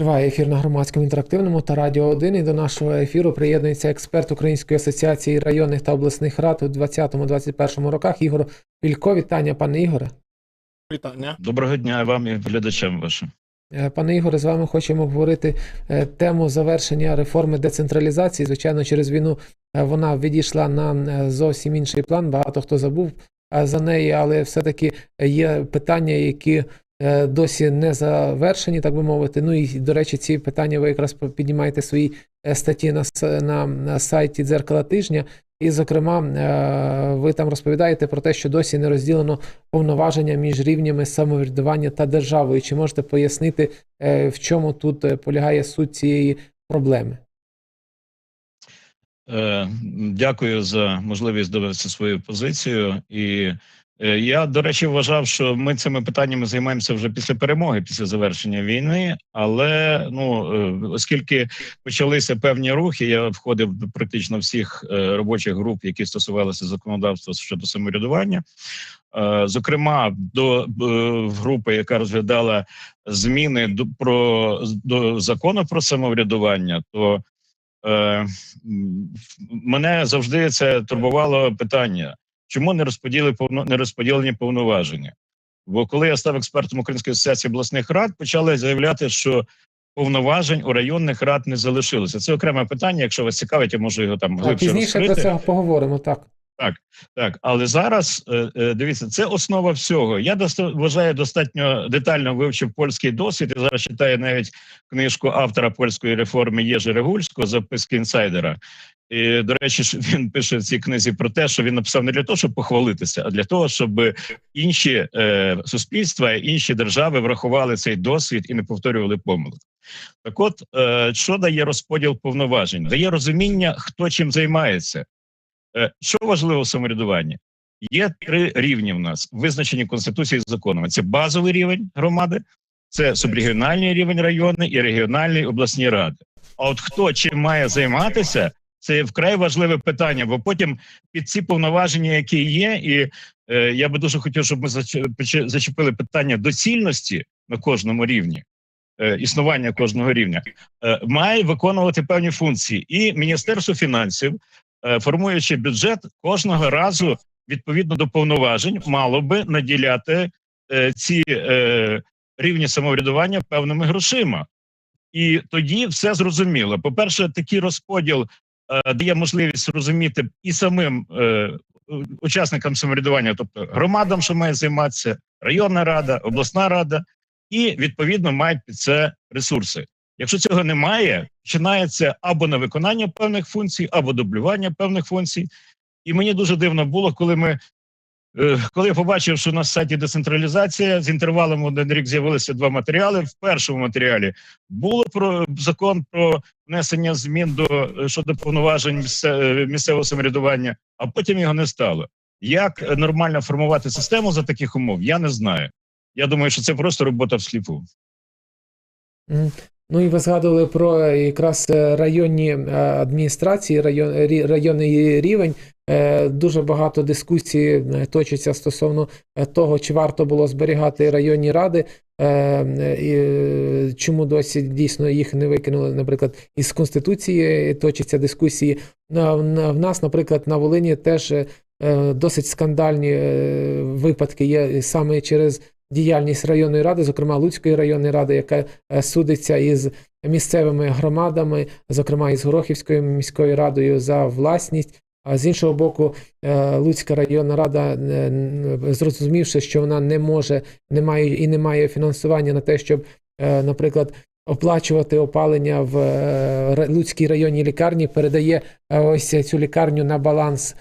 Триває ефір на громадському інтерактивному та радіо 1. І до нашого ефіру приєднується експерт Української асоціації районних та обласних рад у 2020-2021 роках Ігор Пілько. Вітання, пане Ігоре. Вітання. Доброго дня вам і глядачам вашим. Е, Пане Ігоре, з вами хочемо обговорити е, тему завершення реформи децентралізації. Звичайно, через війну е, вона відійшла на зовсім інший план. Багато хто забув за неї, але все-таки є питання, які досі не завершені, так би мовити. Ну і до речі, ці питання ви якраз піднімаєте в своїй е, статті на, на, на сайті дзеркала тижня. І, зокрема, е, ви там розповідаєте про те, що досі не розділено повноваження між рівнями самоврядування та державою. Чи можете пояснити, е, в чому тут е, полягає суть цієї проблеми? Е, Дякую за можливість довести свою позицію. І е, я, до речі, вважав, що ми цими питаннями займаємося вже після перемоги, після завершення війни. Але ну е, оскільки почалися певні рухи, я входив до практично всіх е, робочих груп, які стосувалися законодавства щодо самоврядування. Е, Зокрема, до е, групи, яка розглядала зміни до про до закону про самоврядування, то е, мене завжди це турбувало питання, чому не розподіли повно не розподілені повноваження? Бо коли я став експертом Української асоціації обласних рад, почали заявляти, що повноважень у районних рад не залишилося. Це окреме питання. Якщо вас цікавить, я можу його там глибше пізніше про це поговоримо. Так Так, так, але зараз е, е, дивіться, це основа всього. Я доста- вважаю достатньо детально вивчив польський досвід. і зараз читаю навіть книжку автора польської реформи Єжи Регульського записки інсайдера. І, до речі, він пише в цій книзі про те, що він написав не для того, щоб похвалитися, а для того, щоб інші е, суспільства, інші держави врахували цей досвід і не повторювали помилок. Так, от е, що дає розподіл повноважень? Дає розуміння, хто чим займається. Е, Що важливо в самоврядуванні? Є три рівні в нас, визначені Конституцією і законами. Це базовий рівень громади, це субрегіональний рівень райони і регіональні обласні ради. А от хто чим має займатися, це вкрай важливе питання, бо потім під ці повноваження, які є, і е, я би дуже хотів, щоб ми зач- зачепили питання доцільності на кожному рівні. е, Існування кожного рівня е, має виконувати певні функції, і Міністерство фінансів формуючи бюджет, кожного разу відповідно до повноважень мало би наділяти е, ці е, рівні самоврядування певними грошима. І тоді все зрозуміло. По-перше, такий розподіл е, дає можливість розуміти і самим е, учасникам самоврядування, тобто громадам, що має займатися, районна рада, обласна рада, і відповідно мають під це ресурси. Якщо цього немає, починається або на виконання певних функцій, або дублювання певних функцій. І мені дуже дивно було, коли ми. е, Коли я побачив, що на сайті децентралізація з інтервалом один рік з'явилися два матеріали. В першому матеріалі було про закон про внесення змін до е, щодо повноважень е, місцевого самоврядування, а потім його не стало. Як нормально формувати систему за таких умов, я не знаю. Я думаю, що це просто робота всліпу. Ну і ви згадували про е, якраз е, районні е, адміністрації, район, районний рівень. Дуже багато дискусій точиться стосовно того, чи варто було зберігати районні ради, і чому досі дійсно їх не викинули, наприклад, із конституції точаться дискусії. В нас, наприклад, на Волині теж досить скандальні випадки є саме через діяльність районної ради, зокрема Луцької районної ради, яка е, судиться із місцевими громадами, зокрема із Горохівською міською радою за власність. А з іншого боку, е, Луцька районна рада, е, зрозумівши, що вона не може, не має і не має фінансування на те, щоб, наприклад, оплачувати опалення в Луцькій районній лікарні, передає ось цю лікарню на баланс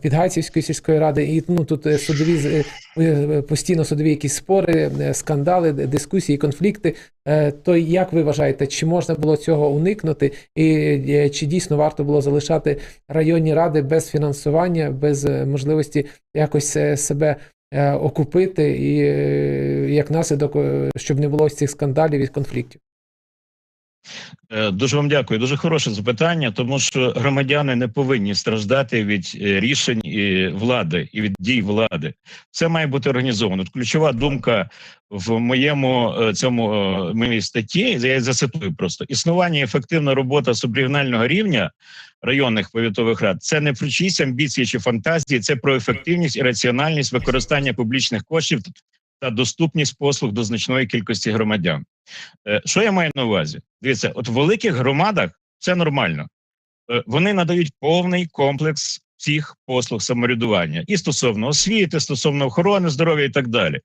Підгайцівської сільської ради. І ну тут е, судові е, е, постійно судові якісь спори, е, скандали, дискусії, конфлікти. Е, То як ви вважаєте, чи можна було цього уникнути, і е, чи дійсно варто було залишати районні ради без фінансування, без е, можливості якось е, себе е, окупити, і е, як наслідок, е, щоб не було цих скандалів і конфліктів? Е, Дуже вам дякую. Дуже хороше запитання, тому що громадяни не повинні страждати від е, рішень влади і від дій влади. Це має бути організовано. Ключова думка в моєму е, цьому е, моїй статті. Я її зацитую просто існування ефективна робота субрегіонального рівня районних повітових рад. Це не про чиїсь амбіції чи фантазії, це про ефективність і раціональність використання публічних коштів та доступність послуг до значної кількості громадян. Е, Що я маю на увазі? Дивіться, от в великих громадах це нормально. Е, Вони надають повний комплекс всіх послуг самоврядування і стосовно освіти, стосовно охорони здоров'я і так далі.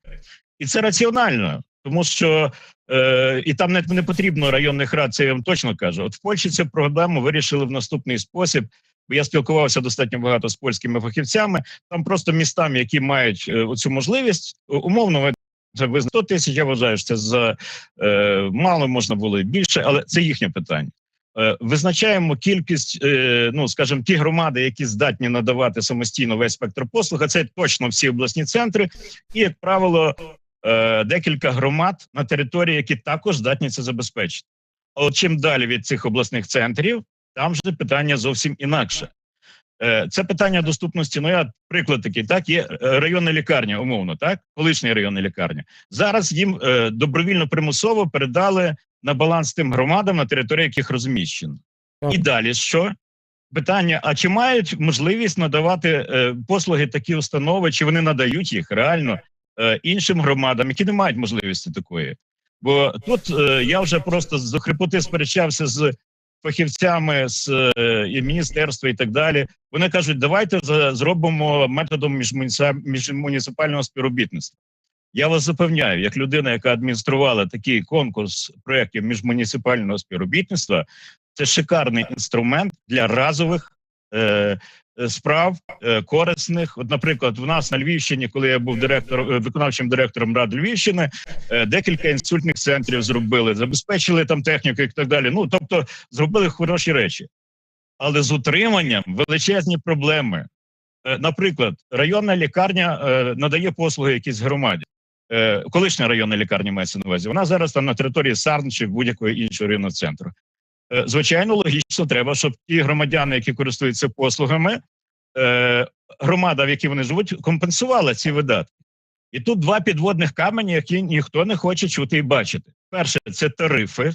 І це раціонально, тому що е, і там не, потрібно районних рад, це я вам точно кажу. От в Польщі цю проблему вирішили в наступний спосіб. Бо я спілкувався достатньо багато з польськими фахівцями. Там просто містам, які мають е, оцю можливість, умовно це ви 100 тисяч. Я вважаю, що це за е, мало можна було і більше, але це їхнє питання. Е, визначаємо кількість, е, ну скажімо, ті громади, які здатні надавати самостійно весь спектр послуг. А це точно всі обласні центри, і як правило, е, декілька громад на території, які також здатні це забезпечити. А от чим далі від цих обласних центрів, там же питання зовсім інакше. Е, Це питання доступності. Ну, я приклад такий, так є е, районна лікарня, умовно, так, колишня районна лікарня. Зараз їм е, добровільно примусово передали на баланс тим громадам, на території яких розміщено. І далі що? Питання: а чи мають можливість надавати е, послуги такі установи, чи вони надають їх реально е, іншим громадам, які не мають можливості такої? Бо тут е, я вже просто з хрипоти сперечався з фахівцями з е, і міністерства і так далі. Вони кажуть, давайте зробимо методом міжмуніци- міжмуніципального співробітництва. Я вас запевняю, як людина, яка адмініструвала такий конкурс проєктів міжмуніципального співробітництва, це шикарний інструмент для разових справ е, корисних. От, наприклад, в нас на Львівщині, коли я був директором е, виконавчим директором Ради Львівщини, е, декілька інсультних центрів зробили, забезпечили там техніку і так далі. Ну тобто зробили хороші речі, але з утриманням величезні проблеми. Е, Наприклад, районна лікарня е, надає послуги якійсь громаді. Е, Колишня районна лікарня мається на увазі. Вона зараз там на території Сарн чи будь-якого іншого районного центру. Е, Звичайно, логічно треба, щоб ті громадяни, які користуються послугами, е, громада, в якій вони живуть, компенсувала ці видатки. І тут два підводних камені, які ніхто не хоче чути і бачити. Перше, це тарифи,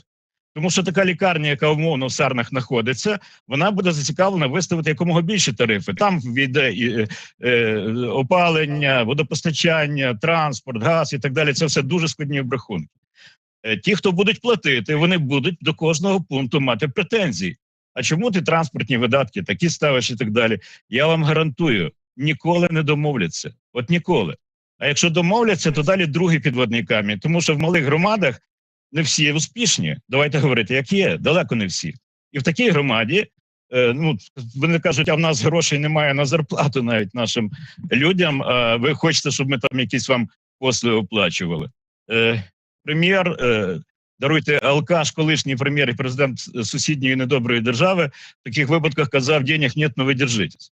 тому що така лікарня, яка умовно в Сарнах знаходиться, вона буде зацікавлена виставити якомога більше тарифи. Там війде і е, е, опалення, водопостачання, транспорт, газ і так далі. Це все дуже складні обрахунки. Е, Ті, хто будуть платити, вони будуть до кожного пункту мати претензії. А чому ти транспортні видатки такі ставиш і так далі? Я вам гарантую, ніколи не домовляться. От ніколи. А якщо домовляться, то далі другий підводний камінь, тому що в малих громадах не всі успішні. Давайте говорити, як є, далеко не всі. І в такій громаді, е, ну вони кажуть, а в нас грошей немає на зарплату навіть нашим людям. А ви хочете, щоб ми там якісь вам послуги оплачували? Е, прем'єр, е, даруйте, алкаш, колишній прем'єр і президент сусідньої недоброї держави в таких випадках казав: денег нет, но ви держитесь.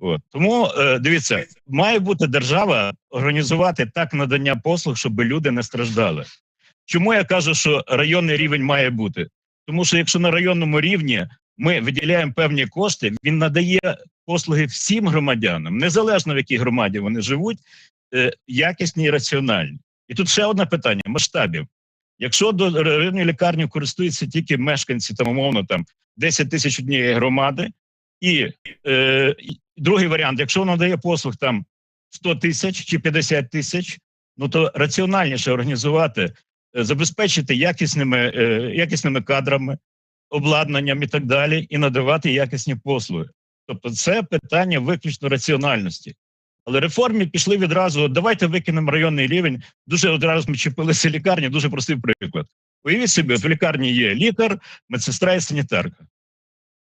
От. Тому е, дивіться, має бути держава організувати так надання послуг, щоб люди не страждали. Чому я кажу, що районний рівень має бути? Тому що якщо на районному рівні ми виділяємо певні кошти, він надає послуги всім громадянам, незалежно в якій громаді вони живуть, е, якісні і раціональні. І тут ще одне питання масштабів. Якщо до районної лікарні користуються тільки мешканці, там умовно там 10 тисяч однієї громади, і е, другий варіант, якщо вона дає послуг там 100 тисяч чи 50 тисяч, ну то раціональніше організувати, е, забезпечити якісними, е, якісними кадрами, обладнанням і так далі, і надавати якісні послуги. Тобто, це питання виключно раціональності. Але реформи пішли відразу. Давайте викинемо районний рівень. Дуже одразу ми чіпилися лікарні. Дуже простий приклад. Уявіть собі, от в лікарні є лікар, медсестра і санітарка.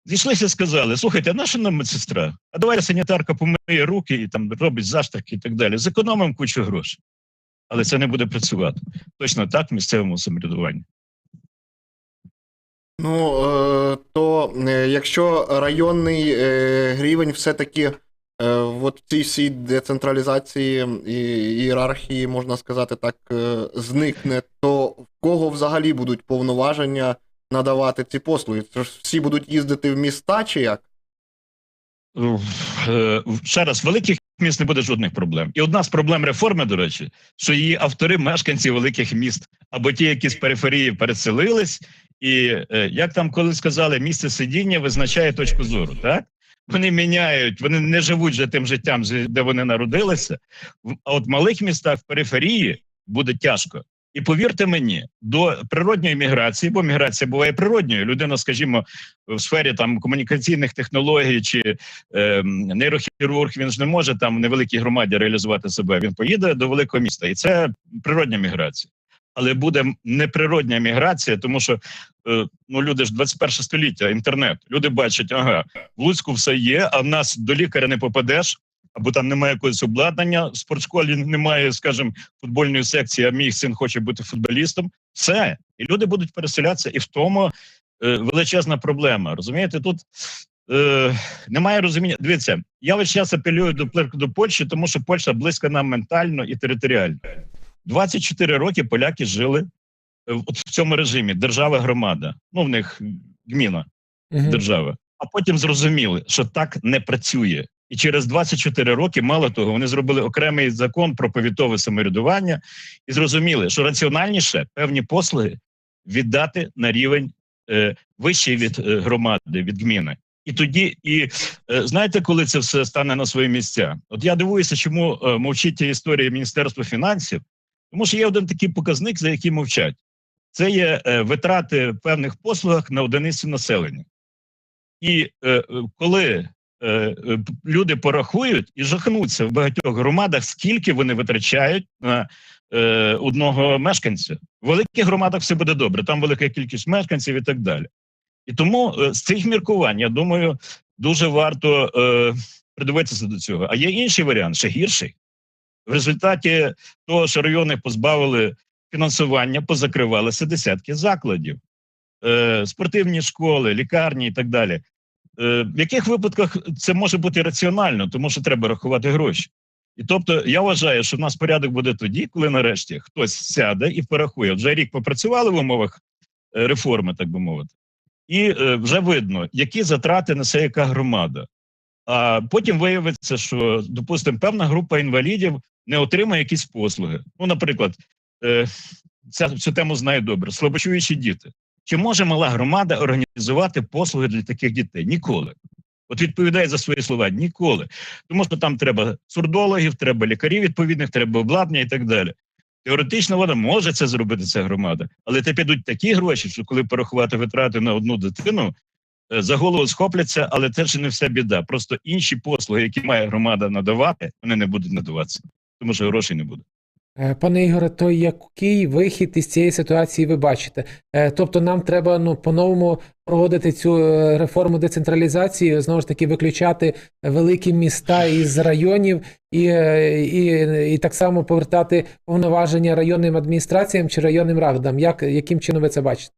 Зійшлися, і сказали: слухайте, а наша нам медсестра? А давай санітарка помиє руки і там робить заштарки і так далі. Зекономимо кучу грошей. Але це не буде працювати. Точно так в місцевому самоврядуванні. Ну, е, то е, якщо районний е, рівень все-таки от в цій всій децентралізації і ієрархії, можна сказати так, е, зникне, то в кого взагалі будуть повноваження надавати ці послуги? Це всі будуть їздити в міста чи як? Е, Ще раз, великих міст не буде жодних проблем. І одна з проблем реформи, до речі, що її автори мешканці великих міст або ті, які з периферії переселились, і е, як там колись сказали, місце сидіння визначає точку зору. Так вони міняють, вони не живуть вже тим життям, де вони народилися. А от в малих містах в периферії буде тяжко. І повірте мені, до природньої міграції, бо міграція буває природньою. Людина, скажімо, в сфері там комунікаційних технологій чи е, нейрохірург, він ж не може там в невеликій громаді реалізувати себе. Він поїде до великого міста, і це природня міграція. Але буде неприродня міграція, тому що е, ну люди ж 21 століття, інтернет. Люди бачать, ага, в Луцьку все є, а в нас до лікаря не попадеш, або там немає якогось обладнання. В спортшколі немає, скажімо, футбольної секції, а мій син хоче бути футболістом. Все, і люди будуть переселятися, і в тому е, величезна проблема. Розумієте, тут е, немає розуміння. Дивіться, я весь час апелюю до, до Польщі, тому що Польща близька нам ментально і територіально. 24 роки поляки жили е, от в цьому режимі держава громада. Ну в них гміна Мгм. держави. А потім зрозуміли, що так не працює. І через 24 роки, мало того, вони зробили окремий закон про повітове самоврядування і зрозуміли, що раціональніше певні послуги віддати на рівень е, вищий від е, громади, від гміни. І тоді, і е, знаєте, коли це все стане на свої місця? От я дивуюся, чому е, мовчить історія Міністерства фінансів, тому що є один такий показник, за який мовчать. Це є е, витрати в певних послугах на одиницю населення. І е, е, коли люди порахують і жахнуться в багатьох громадах, скільки вони витрачають на одного мешканця. В великих громадах все буде добре, там велика кількість мешканців і так далі. І тому з цих міркувань, я думаю, дуже варто придивитися до цього. А є інший варіант, ще гірший. В результаті того, що райони позбавили фінансування, позакривалися десятки закладів, е, спортивні школи, лікарні і так далі. Е, в яких випадках це може бути раціонально, тому що треба рахувати гроші. І тобто я вважаю, що в нас порядок буде тоді, коли нарешті хтось сяде і порахує. Вже рік попрацювали в умовах е, реформи, так би мовити, і вже видно, які затрати несе яка громада. А потім виявиться, що, допустимо, певна група інвалідів не отримає якісь послуги. Ну, наприклад, е, ця, цю тему знаю добре: слабочуючі діти. Чи може мала громада організувати послуги для таких дітей? Ніколи. От відповідає за свої слова ніколи. Тому що там треба сурдологів, треба лікарів відповідних, треба обладнання і так далі. Теоретично вона може це зробити, ця громада, але те підуть такі гроші, що коли порахувати витрати на одну дитину, за голову схопляться, але це ж не вся біда. Просто інші послуги, які має громада надавати, вони не будуть надаватися, тому що грошей не буде. Е, Пане Ігоре, то який вихід із цієї ситуації ви бачите? Е, Тобто нам треба ну по-новому проводити цю е, реформу децентралізації, знову ж таки виключати великі міста із районів і, е, і, і так само повертати повноваження районним адміністраціям чи районним радам. Як яким чином ви це бачите?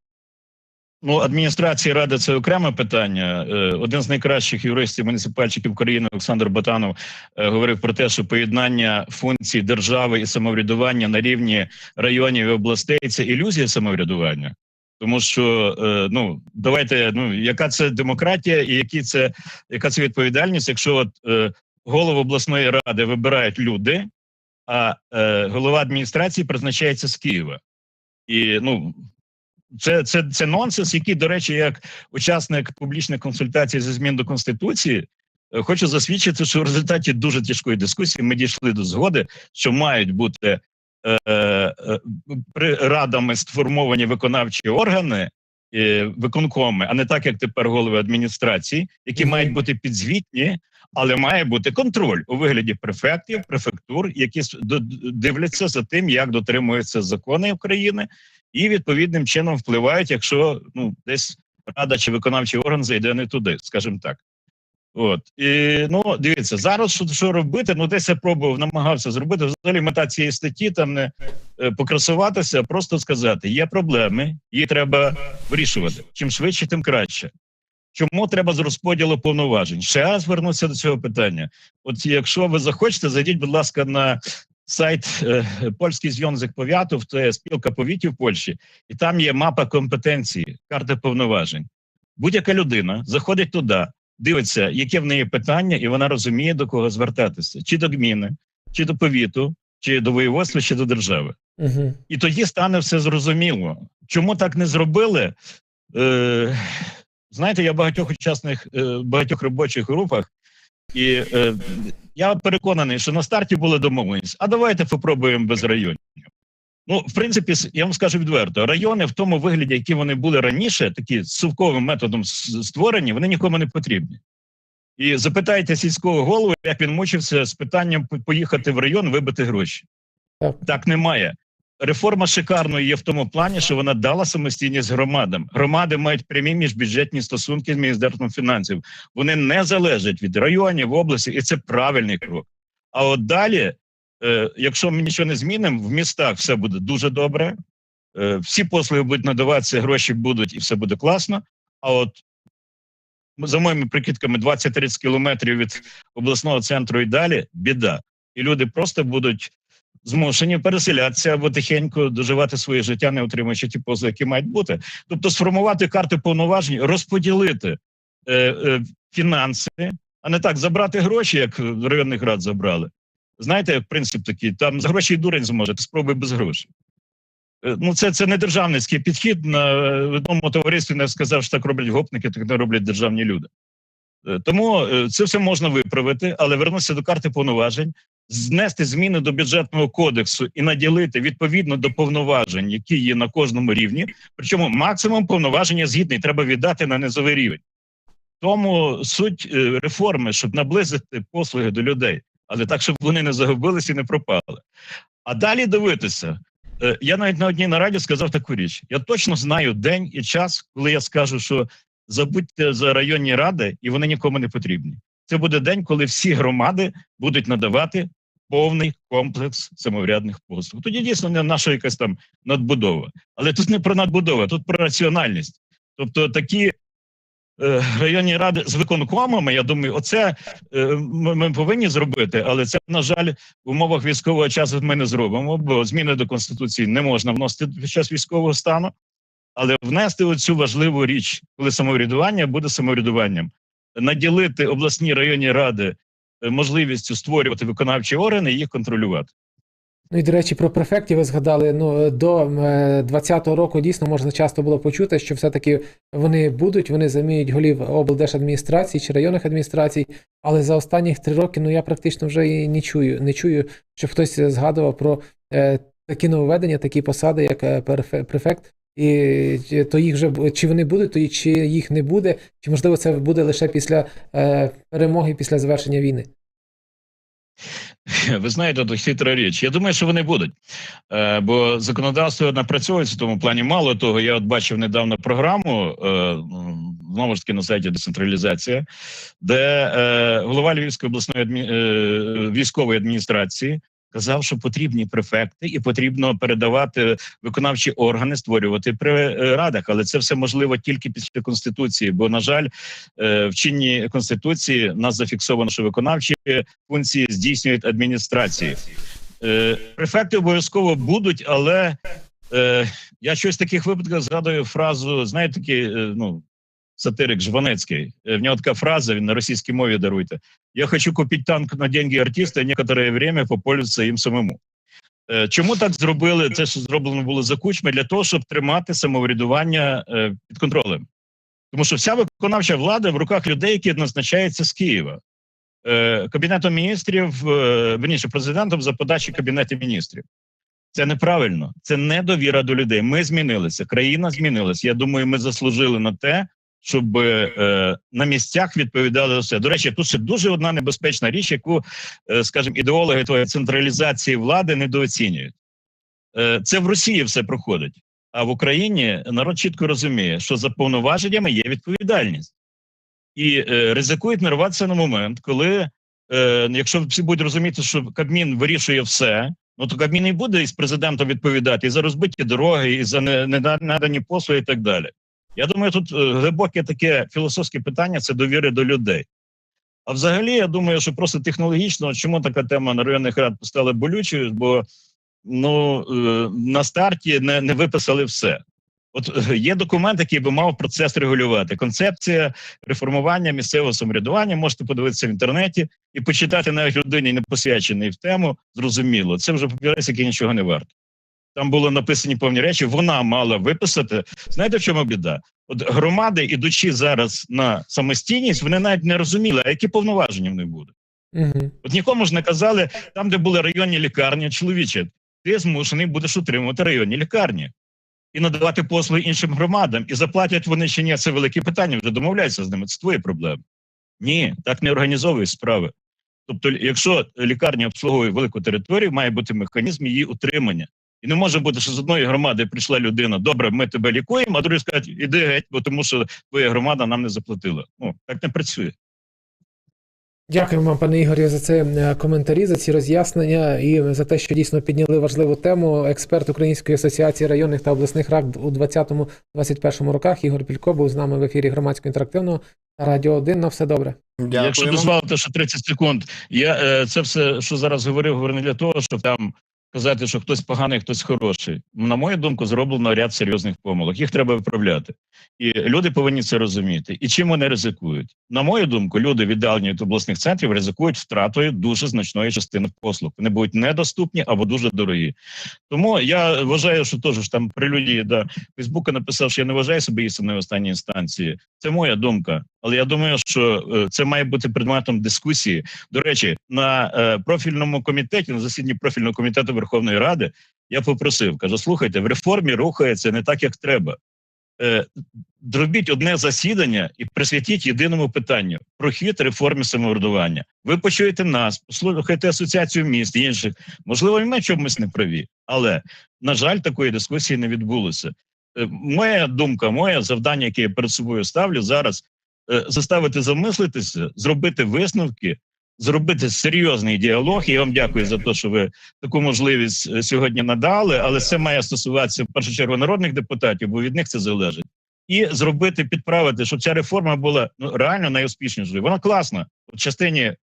Ну, адміністрації ради це окреме питання. Е, Один з найкращих юристів муніципальчиків України Олександр Батанов е, говорив про те, що поєднання функцій держави і самоврядування на рівні районів і областей це ілюзія самоврядування. Тому що е, ну давайте, ну яка це демократія, і які це яка це відповідальність, якщо от голову обласної ради вибирають люди, а голова адміністрації призначається з Києва. І ну це, це, це нонсенс, який, до речі, як учасник публічних консультацій зі змін до конституції, е, хочу засвідчити, що в результаті дуже тяжкої дискусії ми дійшли до згоди, що мають бути е, е, при радами сформовані виконавчі органи. е, Виконкоми, а не так, як тепер голови адміністрації, які мають бути підзвітні, але має бути контроль у вигляді префектів, префектур, які дивляться за тим, як дотримуються закони України, і відповідним чином впливають, якщо ну десь рада чи виконавчий орган зайде не туди, скажімо так. От і ну дивіться, зараз що, що робити? Ну, десь я пробував, намагався зробити. Взагалі мета цієї статті там не е, покрасуватися, а просто сказати: є проблеми, їх треба вирішувати. Чим швидше, тим краще. Чому треба з розподілу повноважень? Ще раз вернуся до цього питання. От якщо ви захочете, зайдіть, будь ласка, на сайт е, Польський зв'язок повітів, це спілка повітів Польщі, і там є мапа компетенції, карта повноважень. Будь-яка людина заходить туди, дивиться, яке в неї питання, і вона розуміє, до кого звертатися: чи до гміни, чи до повіту, чи до воєводства, чи до держави. Угу. І тоді стане все зрозуміло. Чому так не зробили? Е, знаєте, я в багатьох учасних, е, багатьох робочих групах, і е, я переконаний, що на старті були домовленість. А давайте попробуємо без районів. Ну, в принципі, я вам скажу відверто, райони в тому вигляді, які вони були раніше, такі сувковим методом створені, вони нікому не потрібні. І запитайте сільського голову, як він мучився з питанням поїхати в район, вибити гроші. Так. так немає. Реформа шикарною є в тому плані, що вона дала самостійність громадам. Громади мають прямі міжбюджетні стосунки з міністерством фінансів. Вони не залежать від районів, області, і це правильний крок. А от далі, е, якщо ми нічого не змінимо, в містах все буде дуже добре. Е, всі послуги будуть надаватися, гроші будуть, і все буде класно. А от за моїми прикидками, 20-30 кілометрів від обласного центру і далі біда. І люди просто будуть змушені переселятися або тихенько доживати своє життя, не отримуючи ті послуги, які мають бути. Тобто сформувати карти повноважень, розподілити е, е, фінанси, а не так забрати гроші, як в районних рад забрали. Знаєте, принцип такий: там за гроші дурень зможе, спробуй без грошей. Е, Ну, це, це не державницький підхід. На в одному товаристві не сказав, що так роблять гопники, так не роблять державні люди. Е, Тому е, це все можна виправити, але вернутися до карти повноважень, знести зміни до бюджетного кодексу і наділити відповідно до повноважень, які є на кожному рівні. Причому максимум повноваження згідний треба віддати на низовий рівень. Тому суть е, реформи, щоб наблизити послуги до людей, але так, щоб вони не загубилися і не пропали. А далі дивитися. Е, Я навіть на одній нараді сказав таку річ: я точно знаю день і час, коли я скажу, що забудьте за районні ради, і вони нікому не потрібні. Це буде день, коли всі громади будуть надавати повний комплекс самоврядних послуг. Тоді дійсно не наша якась там надбудова. Але тут не про надбудову, тут про раціональність. Тобто такі е, районні ради з виконкомами, я думаю, оце е, ми, повинні зробити, але це, на жаль, в умовах військового часу ми не зробимо, бо зміни до Конституції не можна вносити під час військового стану. Але внести оцю важливу річ, коли самоврядування буде самоврядуванням, наділити обласні районні ради е, можливістю створювати виконавчі органи і їх контролювати. Ну і до речі, про префектів ви згадали. Ну до 20-го року дійсно можна часто було почути, що все-таки вони будуть, вони заміють голів облдержадміністрацій чи районних адміністрацій. Але за останні три роки ну я практично вже і не чую, не чую, щоб хтось згадував про е, такі нововведення, такі посади, як е, префект. І чи- то їх вже чи вони будуть, то і чи їх не буде, чи можливо це буде лише після е, перемоги, після завершення війни. Ви знаєте, то хитра річ. Я думаю, що вони будуть, е, бо законодавство напрацьовується в тому плані. Мало того, я от бачив недавно програму е, знову ж таки на сайті децентралізація, де е, голова Львівської обласної адмі... е, військової адміністрації казав, що потрібні префекти, і потрібно передавати виконавчі органи, створювати при е, радах. Але це все можливо тільки після конституції. Бо, на жаль, е, в чинній конституції нас зафіксовано, що виконавчі функції здійснюють адміністрації. Е, префекти обов'язково будуть, але я щось в таких випадках згадую фразу, знаєте, такий, е, ну, сатирик Жванецький. Е, В нього така фраза, він на російській мові даруйте. Я хочу купити танк на деньги артиста і некоторе время попользуватися їм самому. Е, Чому так зробили? Це що зроблено було за кучми для того, щоб тримати самоврядування е, під контролем. Тому що вся виконавча влада в руках людей, які назначаються з Києва. Кабінетом міністрів, верніше, президентом за подачі Кабінету міністрів. Це неправильно, це недовіра до людей. Ми змінилися, країна змінилася. Я думаю, ми заслужили на те, щоб е, на місцях відповідали за все. До речі, тут ще дуже одна небезпечна річ, яку, е, скажімо, ідеологи твоєї централізації влади недооцінюють. Е, це в Росії все проходить. А в Україні народ чітко розуміє, що за повноваженнями є відповідальність і е, ризикують нарватися на момент, коли, е, якщо всі будуть розуміти, що Кабмін вирішує все, ну то Кабмін і буде із президентом відповідати і за розбиті дороги, і за не- ненадані послуги, і так далі. Я думаю, тут е, глибоке таке філософське питання це довіри до людей. А взагалі, я думаю, що просто технологічно, чому така тема на районних рад стала болючою, бо ну е, на старті не, не виписали все. От е, є документ, який би мав процес регулювати. Концепція реформування місцевого самоврядування. Можете подивитися в інтернеті і почитати навіть людині, не посвячений в тему, зрозуміло. Це вже папірець, який нічого не варто. Там було написані повні речі. Вона мала виписати. Знаєте, в чому біда? От громади, ідучи зараз на самостійність, вони навіть не розуміли, а які повноваження в них будуть. Угу. От нікому ж не казали, там, де були районні лікарні, чоловіче, ти змушений будеш утримувати районні лікарні і надавати послуги іншим громадам. І заплатять вони чи ні, це велике питання. Вже домовляйся з ними. Це твої проблеми. Ні, так не організовують справи. Тобто, якщо лікарня обслуговує велику територію, має бути механізм її утримання. І не може бути, що з одної громади прийшла людина, добре, ми тебе лікуємо, а другі скажуть, іди геть, бо тому що твоя громада нам не заплатила. Ну так не працює. Дякуємо вам, пане Ігорі, за це е, коментарі, за ці роз'яснення і за те, що дійсно підняли важливу тему. Експерт Української асоціації районних та обласних рад у 2020-2021 роках. Ігор Пілько був з нами в ефірі громадського інтерактивного Радіо 1. На все добре. Якщо Дякуємо. дозволите, що 30 секунд, я е, це все, що зараз говорив, говорю не для того, щоб там казати, що хтось поганий, хтось хороший. На мою думку, зроблено ряд серйозних помилок. Їх треба виправляти. І люди повинні це розуміти. І чим вони ризикують? На мою думку, люди віддалені від обласних центрів ризикують втратою дуже значної частини послуг. Вони будуть недоступні або дуже дорогі. Тому я вважаю, що теж там прелюдії до Фейсбука написав, що я не вважаю себе істинною в останній інстанції. Це моя думка. Але я думаю, що е, це має бути предметом дискусії. До речі, на е, профільному комітеті, на засіданні профільного комітету Верховної Ради, я попросив, кажу: слухайте, в реформі рухається не так, як треба. Е, Зробіть одне засідання і присвятіть єдиному питанню про хід реформи самоврядування. Ви почуєте нас, послухайте асоціацію міст і інших. Можливо, і ми чомусь не праві, але на жаль, такої дискусії не відбулося. Моя думка, моє завдання, яке я перед собою ставлю зараз, заставити замислитися, зробити висновки, зробити серйозний діалог. Я вам дякую за те, що ви таку можливість е, сьогодні надали. Але це має стосуватися в першу чергу народних депутатів, бо від них це залежить. І зробити, підправити, щоб ця реформа була ну реально найуспішнішою. Вона класна в частині е,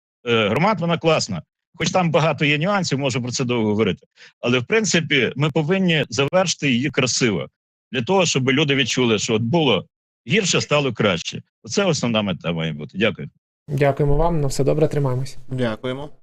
громад. Вона класна. Хоч там багато є нюансів, можу про це довго говорити. Але в принципі, ми повинні завершити її красиво для того, щоб люди відчули, що от було гірше, стало краще. Це основна мета має бути. Дякую. Дякуємо вам. На все добре. Тримаємось. Дякуємо.